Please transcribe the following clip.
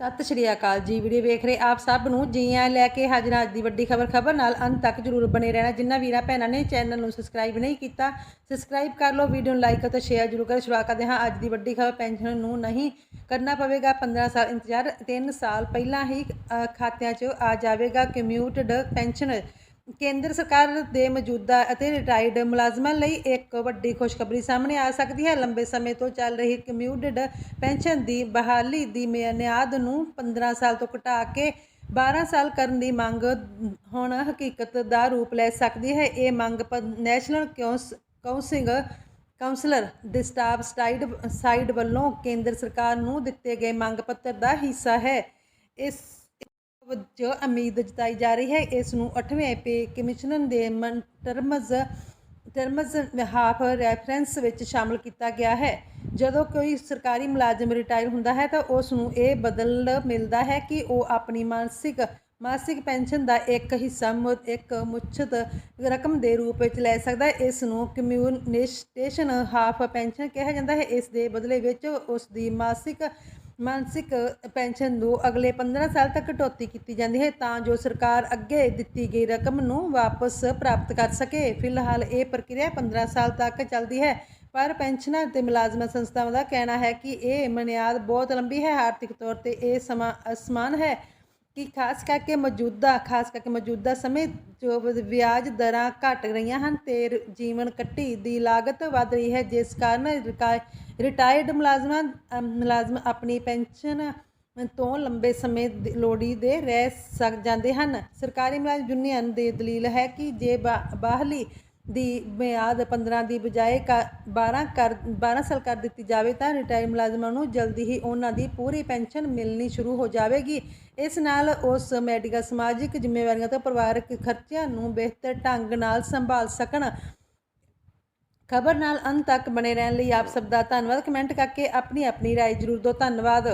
ਸਤਿ ਸ਼੍ਰੀ ਅਕਾਲ ਜੀ। ਵੀਡੀਓ ਵੇਖ ਰਹੇ ਆਪ ਸਭ ਨੂੰ ਜੀ ਆਇਆਂ ਲੈ ਕੇ ਹਾਜ਼ਰ ਅੱਜ ਦੀ ਵੱਡੀ ਖਬਰ। ਖਬਰ ਨਾਲ ਅੰਤ ਤੱਕ ਜਰੂਰ ਬਣੇ ਰਹਿਣਾ। ਜਿੰਨਾ ਵੀਰਾਂ ਭੈਣਾਂ ਨੇ ਚੈਨਲ ਨੂੰ ਸਬਸਕ੍ਰਾਈਬ ਨਹੀਂ ਕੀਤਾ ਸਬਸਕ੍ਰਾਈਬ ਕਰ ਲਓ। ਵੀਡੀਓ ਨੂੰ ਲਾਈਕ ਅਤੇ ਸ਼ੇਅਰ ਜਰੂਰ ਕਰੋ। ਸ਼ੁਰੂਆਤ ਕਰਦੇ ਹਾਂ ਅੱਜ ਦੀ ਵੱਡੀ ਖਬਰ। ਪੈਨਸ਼ਨ ਨੂੰ ਨਹੀਂ ਕਰਨਾ ਪਵੇਗਾ। 15 ਸਾਲ ਇੰਤਜ਼ਾਰ। 3 ਸਾਲ ਪਹਿਲਾਂ ਹੀ ਖਾਤਿਆਂ 'ਚ ਆ ਜਾਵੇਗਾ। ਕਮਿਊਟਡ ਪੈਨਸ਼ਨ ਕੇਂਦਰ ਸਰਕਾਰ ਦੇ ਮੌਜੂਦਾ ਅਤੇ ਰਿਟਾਇਰਡ ਮੁਲਾਜ਼ਮਾਂ ਲਈ ਇੱਕ ਵੱਡੀ ਖੁਸ਼ਖਬਰੀ ਸਾਹਮਣੇ ਆ ਸਕਦੀ ਹੈ। ਲੰਬੇ ਸਮੇਂ ਤੋਂ ਚੱਲ ਰਹੀ ਕਮਿਊਟਡ ਪੈਨਸ਼ਨ ਦੀ ਬਹਾਲੀ ਦੀ ਮਿਆਦ ਨੂੰ 15 ਸਾਲ ਤੋਂ ਘਟਾ ਕੇ 12 ਸਾਲ ਕਰਨ ਦੀ ਮੰਗ ਹੁਣ ਹਕੀਕਤ ਦਾ ਰੂਪ ਲੈ ਸਕਦੀ ਹੈ। ਇਹ ਮੰਗ ਪ- ਨੈਸ਼ਨਲ ਕਿਉਂਸ- ਕਾਉਂਸਿੰਗ ਕਾਉਂਸਲਰ ਦੇ ਸਟਾਫ ਸਾਈਡ ਸਾਈਡ ਵੱਲੋਂ ਕੇਂਦਰ ਸਰਕਾਰ ਨੂੰ ਦਿੱਤੇ ਗਏ ਮੰਗ ਪੱਤਰ ਦਾ ਹਿੱਸਾ ਹੈ। ਇਸ ਵਜੋਂ ਉਮੀਦ ਜਤਾਈ ਜਾ ਰਹੀ ਹੈ। ਇਸ ਨੂੰ 8ਵੇਂ ਪੇ ਕਮਿਸ਼ਨ ਦੇ ਮਨ- ਟਰਮਜ਼ ਟਰਮਜ਼ ਹਾਫ ਰੈਫਰੈਂਸ ਵਿੱਚ ਸ਼ਾਮਲ ਕੀਤਾ ਗਿਆ ਹੈ। ਜਦੋਂ ਕੋਈ ਸਰਕਾਰੀ ਮੁਲਾਜ਼ਮ ਰਿਟਾਇਰ ਹੁੰਦਾ ਹੈ ਤਾਂ ਉਸ ਨੂੰ ਇਹ ਬਦਲ ਮਿਲਦਾ ਹੈ ਕਿ ਉਹ ਆਪਣੀ ਮਾਨਸਿਕ ਮਾਸਿਕ ਪੈਨਸ਼ਨ ਦਾ ਇੱਕ ਹਿੱਸਾ ਮੁ- ਇੱਕ ਮੁੱਛਤ ਰਕਮ ਦੇ ਰੂਪ ਵਿੱਚ ਲੈ ਸਕਦਾ ਹੈ। ਇਸ ਨੂੰ ਕਮਿਊਨਿਸਟੇਸ਼ਨ ਹਾਫ ਪੈਨਸ਼ਨ ਕਿਹਾ ਜਾਂਦਾ ਹੈ। ਇਸ ਦੇ ਬਦਲੇ ਵਿੱਚ ਉਸ ਦੀ ਮਾਸਿਕ ਮਾਨਸਿਕ ਪੈਨਸ਼ਨ ਨੂੰ ਅਗਲੇ 15 ਸਾਲ ਤੱਕ ਕਟੌਤੀ ਕੀਤੀ ਜਾਂਦੀ ਹੈ ਤਾਂ ਜੋ ਸਰਕਾਰ ਅੱਗੇ ਦਿੱਤੀ ਗਈ ਰਕਮ ਨੂੰ ਵਾਪਸ ਪ੍ਰਾਪਤ ਕਰ ਸਕੇ। ਫਿਲਹਾਲ ਇਹ ਪ੍ਰਕਿਰਿਆ 15 ਸਾਲ ਤੱਕ ਚੱਲਦੀ ਹੈ, ਪਰ ਪੈਨਸ਼ਨਰ ਤੇ ਮੁਲਾਜ਼ਮਾਂ ਸੰਸਥਾਵਾਂ ਦਾ ਕਹਿਣਾ ਹੈ ਕਿ ਇਹ ਮਨਿਆਦ ਬਹੁਤ ਲੰਬੀ ਹੈ। ਆਰਥਿਕ ਤੌਰ ਤੇ ਇਹ ਸਮਾਂ ਅਸਮਾਨ ਹੈ। ਕਿ ਖਾਸ ਕਰਕੇ ਮੌਜੂਦਾ, ਖਾਸ ਕਰਕੇ ਮੌਜੂਦਾ ਸਮੇਂ ਜੋ ਵਿਆਜ ਦਰਾਂ ਘਟ ਰਹੀਆਂ ਹਨ ਤੇ ਜੀਵਨ ਕੱਟੀ ਦੀ ਲਾਗਤ ਵਧ ਰਹੀ ਹੈ, ਜਿਸ ਕਾਰਨ ਰਿਕਾ- ਰਿਟਾਇਰਡ ਮੁਲਾਜ਼ਮਾਂ ਮੁਲਾਜ਼ਮ ਆਪਣੀ ਪੈਨਸ਼ਨ ਤੋਂ ਲੰਬੇ ਸਮੇਂ ਦੀ ਲੋੜੀ ਦੇ ਰਹਿ ਸਕ, ਜਾਂਦੇ ਹਨ। ਸਰਕਾਰੀ ਮੁਲਾਜ਼ਮ ਯੂਨੀਅਨ ਦੀ ਦਲੀਲ ਹੈ ਕਿ ਜੇ ਬਾ- ਬਾਹਲੀ ਦੀ ਮਿਆਦ 15 ਦੀ ਬਜਾਏ ਕ- 12 ਕਰ 12 ਸਾਲ ਕਰ ਦਿੱਤੀ ਜਾਵੇ ਤਾਂ ਰਿਟਾਇਰ ਮੁਲਾਜ਼ਮਾਂ ਨੂੰ ਜਲਦੀ ਹੀ ਉਹਨਾਂ ਦੀ ਪੂਰੀ ਪੈਨਸ਼ਨ ਮਿਲਣੀ ਸ਼ੁਰੂ ਹੋ ਜਾਵੇਗੀ ਇਸ ਨਾਲ ਉਸ ਮੈਡੀਕਲ ਸਮਾਜਿਕ ਜ਼ਿੰਮੇਵਾਰੀਆਂ ਤੋਂ ਪਰਿਵਾਰਕ ਖਰਚਿਆਂ ਨੂੰ ਬਿਹਤਰ ਢੰਗ ਨਾਲ ਸੰਭਾਲ ਸਕਣ ਖਬਰ ਨਾਲ ਅੰਤ ਤੱਕ ਬਣੇ ਰਹਿਣ ਲਈ ਆਪ ਸਭ ਦਾ ਧੰਨਵਾਦ ਕਮੈਂਟ ਕਰਕੇ ਆਪਣੀ ਆਪਣੀ رائے ਜ਼ਰੂਰ ਦਿਓ ਧੰਨਵਾਦ